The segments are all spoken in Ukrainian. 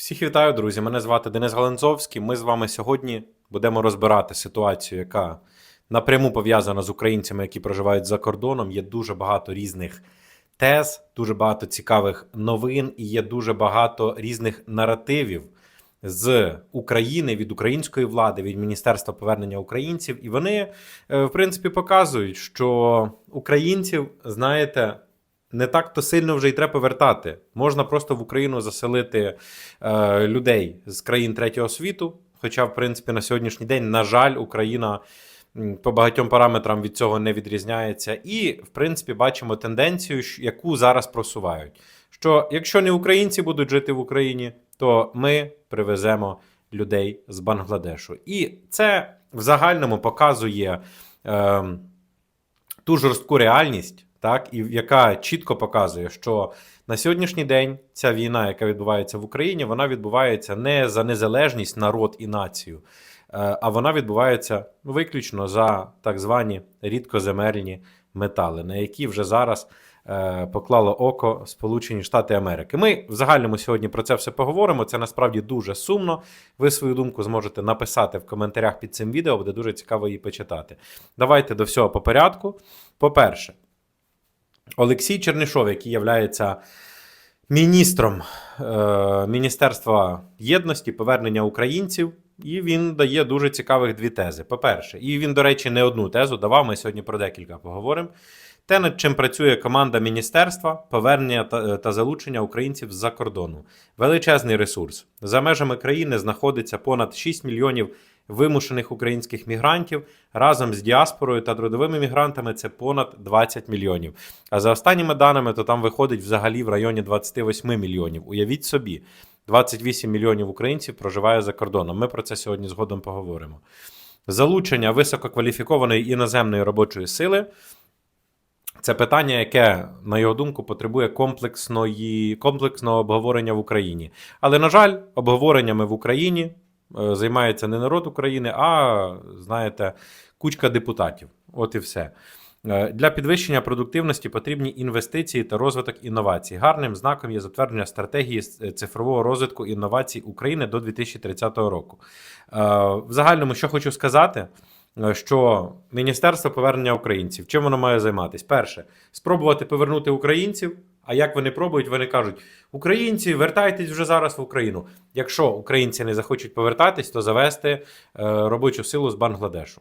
Всіх вітаю, друзі. Мене звати Денис Галанзовський. Ми з вами сьогодні будемо розбирати ситуацію, яка напряму пов'язана з українцями, які проживають за кордоном. Є дуже багато різних тез, дуже багато цікавих новин і є дуже багато різних наративів з України від української влади, від Міністерства повернення українців. І вони, е, в принципі, показують, що українців, знаєте, не так то сильно вже й треба повертати. Можна просто в Україну заселити е, людей з країн третього світу. Хоча, в принципі, на сьогоднішній день, на жаль, Україна по багатьом параметрам від цього не відрізняється. І, в принципі, бачимо тенденцію, яку зараз просувають. Що якщо не українці будуть жити в Україні, то ми привеземо людей з Бангладешу. І це в загальному показує. Е, ту жорстку реальність, так, і яка чітко показує, що на сьогоднішній день ця війна, яка відбувається в Україні, вона відбувається не за незалежність, народ і націю, е, а вона відбувається виключно за так звані рідкоземельні метали, на які вже зараз е, поклало око Сполучені Штати Америки. Ми в загальному сьогодні про це все поговоримо. Це насправді дуже сумно. Ви свою думку зможете написати в коментарях під цим відео, буде дуже цікаво її почитати. Давайте до всього по порядку. По-перше, Олексій Чернишов, який є міністром е, Міністерства єдності, повернення українців, і він дає дуже цікавих дві тези. По-перше, і він, до речі, не одну тезу давав. Ми сьогодні про декілька поговоримо. Те, над чим працює команда міністерства, повернення та, та залучення українців з-за кордону. Величезний ресурс. За межами країни знаходиться понад 6 мільйонів вимушених українських мігрантів. Разом з діаспорою та трудовими мігрантами це понад 20 мільйонів. А за останніми даними, то там виходить взагалі в районі 28 мільйонів. Уявіть собі, 28 мільйонів українців проживає за кордоном. Ми про це сьогодні згодом поговоримо. Залучення висококваліфікованої іноземної робочої сили. Це питання, яке, на його думку, потребує комплексної, комплексного обговорення в Україні. Але, на жаль, обговореннями в Україні займається не народ України, а, знаєте, кучка депутатів. От і все. Е, Для підвищення продуктивності потрібні інвестиції та розвиток інновацій. Гарним знаком є затвердження стратегії цифрового розвитку інновацій України до 2030 року. Е, В загальному, що хочу сказати, е, що Міністерство повернення українців, чим воно має займатися? Перше, спробувати повернути українців. А як вони пробують, вони кажуть: Українці, вертайтесь вже зараз в Україну. Якщо українці не захочуть повертатись, то завести е, робочу силу з Бангладешу.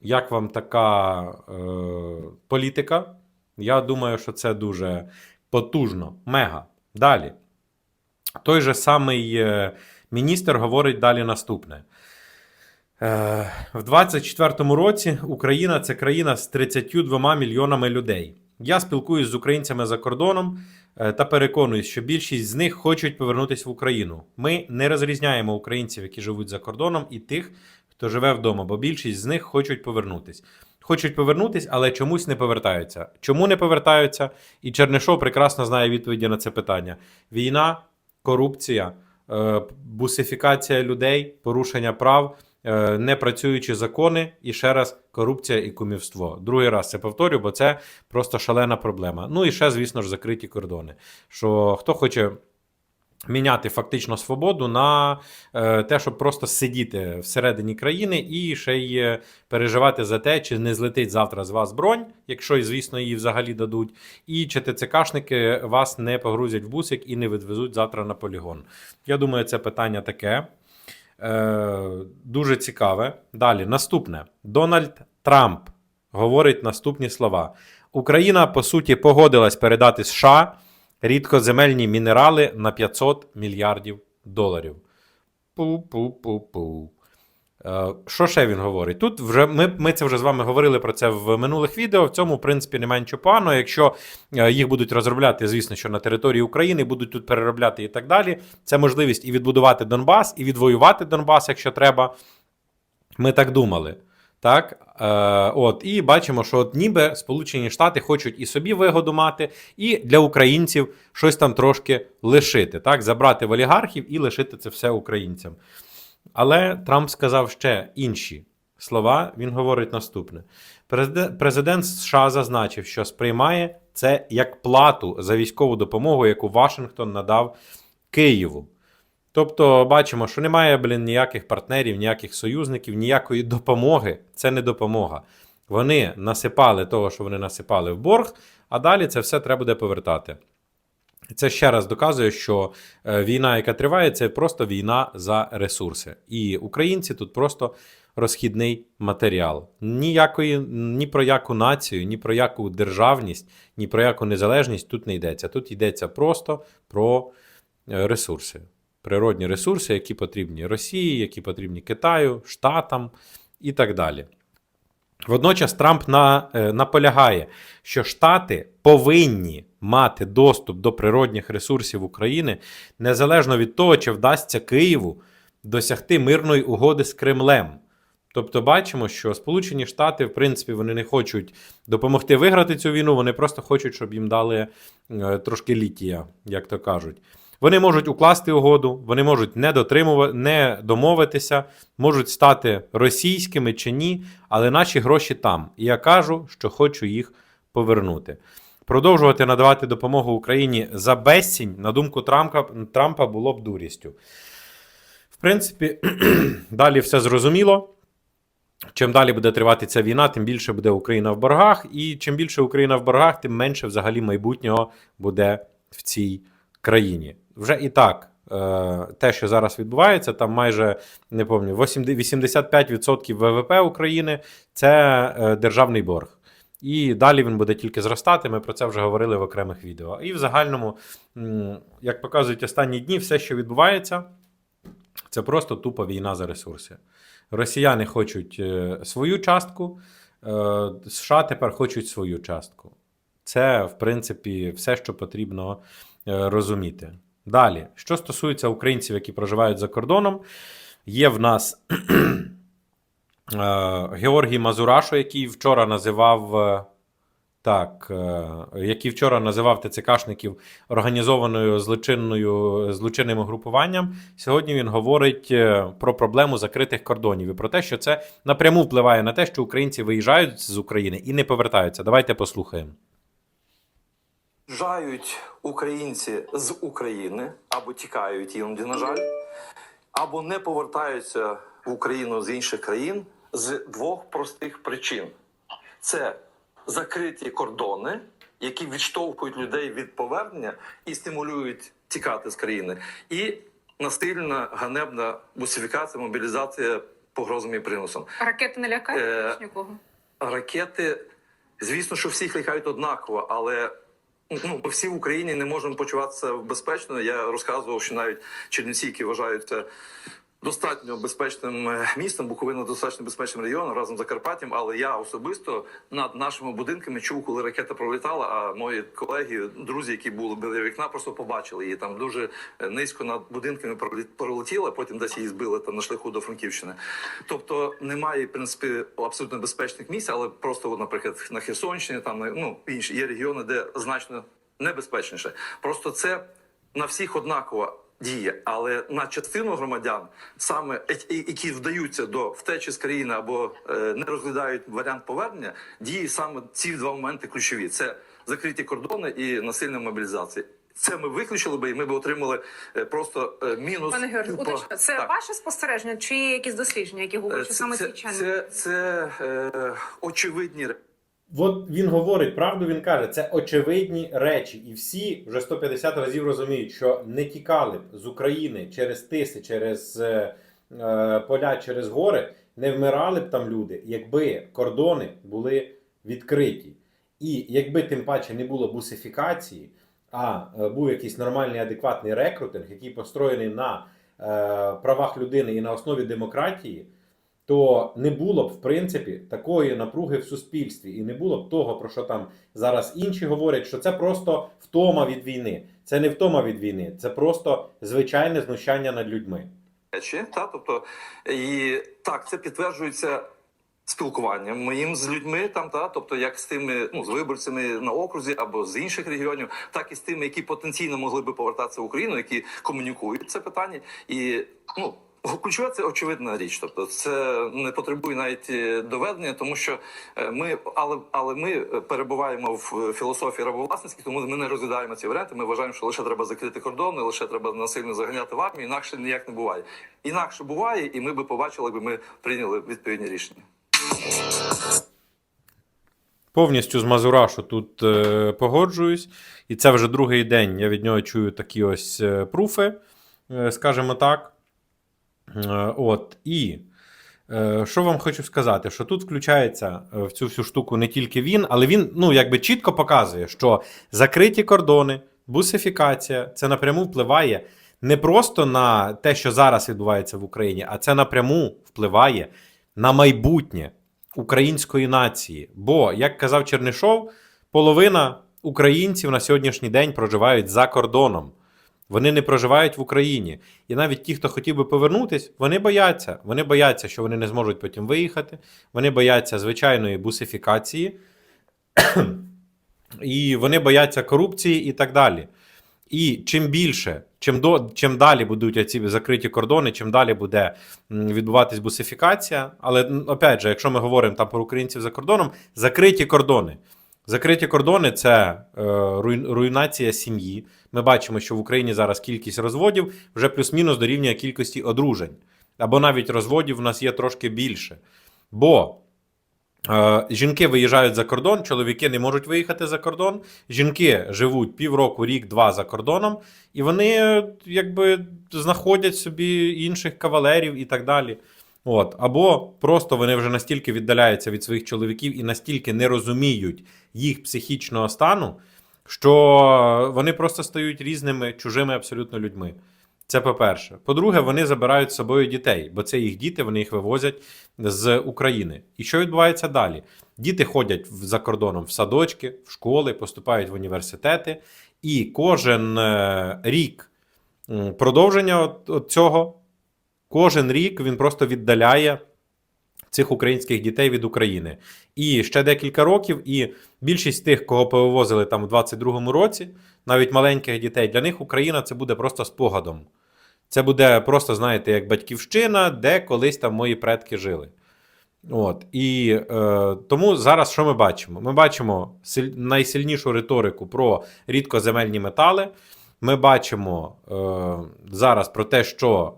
Як вам така е, політика? Я думаю, що це дуже потужно, мега. Далі. Той же самий е, міністр говорить далі наступне. Е, в 24-му році Україна це країна з 32 мільйонами людей. Я спілкуюсь з українцями за кордоном е, та переконуюсь, що більшість з них хочуть повернутися в Україну. Ми не розрізняємо українців, які живуть за кордоном, і тих, хто живе вдома, бо більшість з них хочуть повернутись. Хочуть повернутись, але чомусь не повертаються. Чому не повертаються? І Чернишов прекрасно знає відповіді на це питання: війна, корупція, е, бусифікація людей, порушення прав, непрацюючі закони і ще раз корупція і кумівство. Другий раз це повторю, бо це просто шалена проблема. Ну і ще, звісно ж, закриті кордони. Що хто хоче міняти фактично свободу на е, те, щоб просто сидіти всередині країни і ще й е, переживати за те, чи не злетить завтра з вас бронь, якщо, звісно, її взагалі дадуть, і чи ТЦКшники вас не погрузять в бусик і не відвезуть завтра на полігон. Я думаю, це питання таке. Е, дуже цікаве. Далі, наступне. Дональд Трамп говорить наступні слова: Україна, по суті, погодилась передати США рідкоземельні мінерали на 500 мільярдів доларів. Пу-пу-пу-пу. Е, Що ще він говорить? Тут вже ми, ми це вже з вами говорили про це в минулих відео. В цьому, в принципі, немає нічого поганого. Якщо е, їх будуть розробляти, звісно, що на території України будуть тут переробляти і так далі. Це можливість і відбудувати Донбас, і відвоювати Донбас, якщо треба. Ми так думали. Так, е, от, і бачимо, що от ніби Сполучені Штати хочуть і собі вигоду мати, і для українців щось там трошки лишити, так, забрати в олігархів і лишити це все українцям. Але Трамп сказав ще інші слова. Він говорить наступне: Президент, США зазначив, що сприймає це як плату за військову допомогу, яку Вашингтон надав Києву. Тобто бачимо, що немає, блін, ніяких партнерів, ніяких союзників, ніякої допомоги. Це не допомога. Вони насипали того, що вони насипали в борг, а далі це все треба буде повертати. Це ще раз доказує, що е, війна, яка триває, це просто війна за ресурси. І українці тут просто розхідний матеріал. Ніякої, ні про яку націю, ні про яку державність, ні про яку незалежність тут не йдеться. Тут йдеться просто про е, ресурси. Природні ресурси, які потрібні Росії, які потрібні Китаю, Штатам і так далі. Водночас Трамп на, е, наполягає, що Штати повинні мати доступ до природних ресурсів України незалежно від того, чи вдасться Києву досягти мирної угоди з Кремлем. Тобто бачимо, що Сполучені Штати, в принципі, вони не хочуть допомогти виграти цю війну, вони просто хочуть, щоб їм дали е, трошки літія, як то кажуть. Вони можуть укласти угоду, вони можуть не дотримувати, не домовитися, можуть стати російськими чи ні, але наші гроші там. І я кажу, що хочу їх повернути. Продовжувати надавати допомогу Україні за безцінь, на думку Трампа, Трампа було б дурістю. В принципі, далі все зрозуміло. Чим далі буде тривати ця війна, тим більше буде Україна в боргах. І чим більше Україна в боргах, тим менше взагалі майбутнього буде в цій країні. Вже і так, е, те, що зараз відбувається, там майже не пам'ятаю, 85% ВВП України це е, державний борг. І далі він буде тільки зростати. Ми про це вже говорили в окремих відео. І в загальному, як показують останні дні, все, що відбувається, це просто тупо війна за ресурси. Росіяни хочуть е, свою частку, США тепер хочуть свою частку. Це, в принципі, все, що потрібно розуміти. Далі, що стосується українців, які проживають за кордоном, є в нас е, Георгій Мазурашо, який вчора називав. е, Так, е, який вчора називав ТЦКшників організованою злочинною злочинним угрупуванням. Сьогодні він говорить про проблему закритих кордонів і про те, що це напряму впливає на те, що українці виїжджають з України і не повертаються. Давайте послухаємо. Виїжджають українці з України або тікають іноді, на жаль, або не повертаються в Україну з інших країн з двох простих причин: це закриті кордони, які відштовхують людей від повернення і стимулюють тікати з країни, і насильна ганебна бусифікація, мобілізація погрозами і приносом. Ракети не лякають Е, нікого? Ракети, звісно, що всіх лякають однаково, але ну, ми всі в Україні не можемо почуватися безпечно. Я розказував, що навіть Чернівці, які вважаються достатньо безпечним е, містом, Буковина достатньо безпечним регіоном разом з Закарпаттям. Але я особисто над нашими будинками чув, коли ракета пролітала. А мої колеги, друзі, які були біля вікна, просто побачили її там дуже е, низько над будинками пролетіла. Потім десь її збили там на шляху до Франківщини. Тобто немає в принципі абсолютно безпечних місць, але просто, наприклад, на Херсонщині, там ну інші є регіони, де значно небезпечніше. Просто це на всіх однаково діє, але на частину громадян, саме е- е- які вдаються до втечі з країни або е, не розглядають варіант повернення, діє саме ці два моменти ключові: це закриті кордони і насильна мобілізація. Це ми виключили би, і ми б отримали просто мінус. Пане Георгію, уточню, це Так. ваше спостереження чи є якісь дослідження, які говорять, що саме це, ці чани? це, це е, очевидні речі. От він говорить правду, він каже, це очевидні речі, і всі вже 150 разів розуміють, що не тікали б з України через тиси, через е, е, поля, через гори, не вмирали б там люди, якби кордони були відкриті. І якби тим паче не було бусифікації, а е, був якийсь нормальний адекватний рекрутинг, який построєний на е, правах людини і на основі демократії, то не було б, в принципі, такої напруги в суспільстві, і не було б того, про що там зараз інші говорять, що це просто втома від війни. Це не втома від війни, це просто звичайне знущання над людьми. та тобто і так, це підтверджується спілкуванням моїм з людьми там, та тобто як з тими, ну з виборцями на окрузі або з інших регіонів, так і з тими, які потенційно могли би повертатися в Україну, які комунікують це питання, і ну Ключове це очевидна річ. Тобто, це не потребує навіть е, доведення, тому що е, ми, але, але ми перебуваємо в філософії рабовласницькій, тому ми не розглядаємо ці варіанти. Ми вважаємо, що лише треба закрити кордони, лише треба насильно заганяти в армію. Інакше ніяк не буває. Інакше буває, і ми би побачили, якби ми прийняли відповідні рішення. Повністю з Мазурашу тут е, погоджуюсь. І це вже другий день. Я від нього чую такі ось е, пруфи, е, скажімо так. Е, от. І е, що вам хочу сказати, що тут включається е, в цю всю штуку не тільки він, але він ну, якби чітко показує, що закриті кордони, бусифікація це напряму впливає не просто на те, що зараз відбувається в Україні, а це напряму впливає на майбутнє української нації. Бо, як казав Чернишов, половина українців на сьогоднішній день проживають за кордоном. Вони не проживають в Україні. І навіть ті, хто хотів би повернутись, вони бояться. Вони бояться, що вони не зможуть потім виїхати. Вони бояться звичайної бусифікації, і вони бояться корупції і так далі. І чим більше, чим, до, чим далі будуть ці закриті кордони, чим далі буде відбуватись бусифікація. Але опять же, якщо ми говоримо там про українців за кордоном, закриті кордони. Закриті кордони це е, руйнація сім'ї. Ми бачимо, що в Україні зараз кількість розводів вже плюс-мінус дорівнює кількості одружень. Або навіть розводів у нас є трошки більше. Бо Е, Жінки виїжджають за кордон, чоловіки не можуть виїхати за кордон. Жінки живуть півроку, рік-два за кордоном, і вони е, якби знаходять собі інших кавалерів і так далі. От. Або просто вони вже настільки віддаляються від своїх чоловіків і настільки не розуміють їх психічного стану, що вони просто стають різними чужими абсолютно людьми. Це по-перше. По-друге, вони забирають з собою дітей, бо це їх діти, вони їх вивозять з України. І що відбувається далі? Діти ходять за кордоном в садочки, в школи, поступають в університети, і кожен е, рік продовження цього, кожен рік він просто віддаляє цих українських дітей від України. І ще декілька років, і більшість тих, кого повивозили там в 22-му році, навіть маленьких дітей, для них Україна це буде просто спогадом. Це буде просто, знаєте, як батьківщина, де колись там мої предки жили. От. І е, тому зараз що ми бачимо? Ми бачимо силь- найсильнішу риторику про рідкоземельні метали. Ми бачимо е, зараз про те, що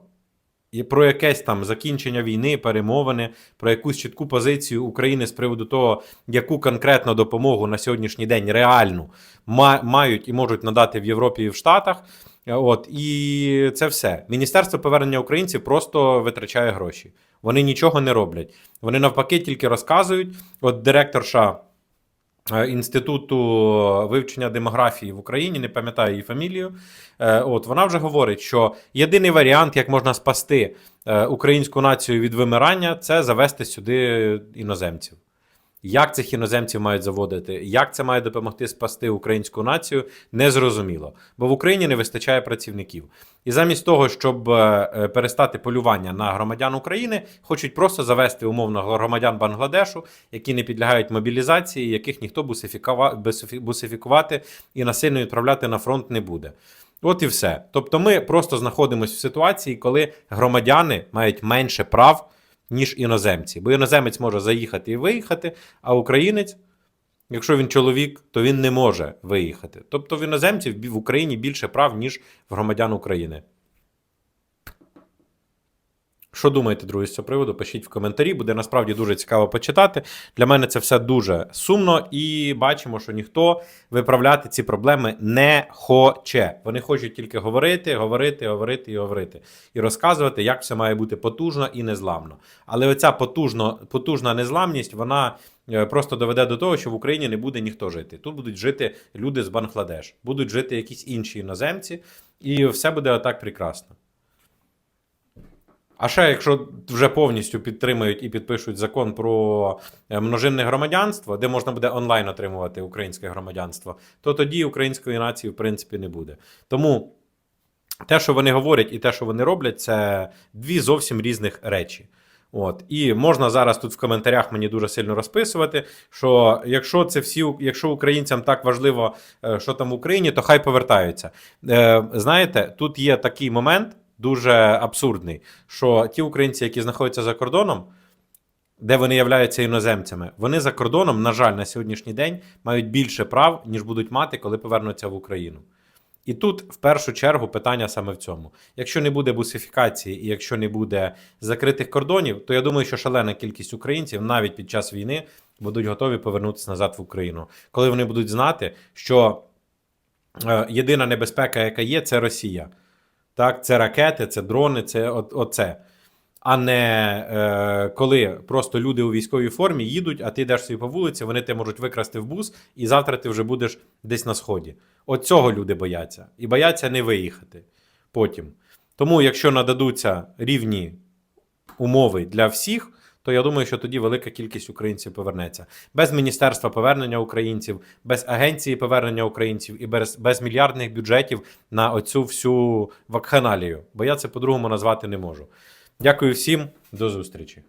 про якесь там закінчення війни, перемовини, про якусь чітку позицію України з приводу того, яку конкретно допомогу на сьогоднішній день реальну мають і можуть надати в Європі і в Штатах. Е, От і це все. Міністерство повернення українців просто витрачає гроші. Вони нічого не роблять. Вони навпаки тільки розказують. От директорша інституту вивчення демографії в Україні, не пам'ятаю її фамілію. е, От вона вже говорить, що єдиний варіант, як можна спасти е, українську націю від вимирання, це завести сюди іноземців. Як цих іноземців мають заводити, як це має допомогти спасти українську націю, незрозуміло. Бо в Україні не вистачає працівників. І замість того, щоб е, е, перестати полювання на громадян України, хочуть просто завести умовно громадян Бангладешу, які не підлягають мобілізації, яких ніхто бусифікува- бусифікувати і насильно відправляти на фронт не буде. От і все. Тобто, ми просто знаходимося в ситуації, коли громадяни мають менше прав, ніж іноземці. Бо іноземець може заїхати і виїхати, а українець, якщо він чоловік, то він не може виїхати. Тобто в іноземців в Україні більше прав, ніж в громадян України. Що думаєте, друзі, з цього приводу? Пишіть в коментарі, буде насправді дуже цікаво почитати. Для мене це все дуже сумно, і бачимо, що ніхто виправляти ці проблеми не хоче. Вони хочуть тільки говорити, говорити, говорити і говорити, і розказувати, як все має бути потужно і незламно. Але оця потужно, потужна незламність, вона е, просто доведе до того, що в Україні не буде ніхто жити. Тут будуть жити люди з Бангладеш, будуть жити якісь інші іноземці, і все буде отак прекрасно. А ще, якщо вже повністю підтримають і підпишуть закон про е, множинне громадянство, де можна буде онлайн отримувати українське громадянство, то тоді української нації в принципі не буде. Тому те, що вони говорять, і те, що вони роблять, це дві зовсім різних речі. От і можна зараз тут в коментарях мені дуже сильно розписувати, що якщо це всі, якщо українцям так важливо, е, що там в Україні, то хай повертаються. Е, Знаєте, тут є такий момент, дуже абсурдний. Що ті українці, які знаходяться за кордоном, де вони являються іноземцями, вони за кордоном, на жаль, на сьогоднішній день мають більше прав, ніж будуть мати, коли повернуться в Україну. І тут в першу чергу питання саме в цьому. Якщо не буде бусифікації і якщо не буде закритих кордонів, то я думаю, що шалена кількість українців навіть під час війни будуть готові повернутися назад в Україну, коли вони будуть знати, що е, єдина небезпека, яка є, це Росія. Так, це ракети, це дрони, це от, оце. А не е, коли просто люди у військовій формі їдуть, а ти йдеш собі по вулиці, вони тебе можуть викрасти в бус, і завтра ти вже будеш десь на сході. От цього люди бояться. І бояться не виїхати потім. Тому, якщо нададуться рівні умови для всіх, то я думаю, що тоді велика кількість українців повернеться. Без міністерства повернення українців, без агенції повернення українців і без, без мільярдних бюджетів на оцю всю вакханалію. Бо я це по-другому назвати не можу. Дякую всім, до зустрічі.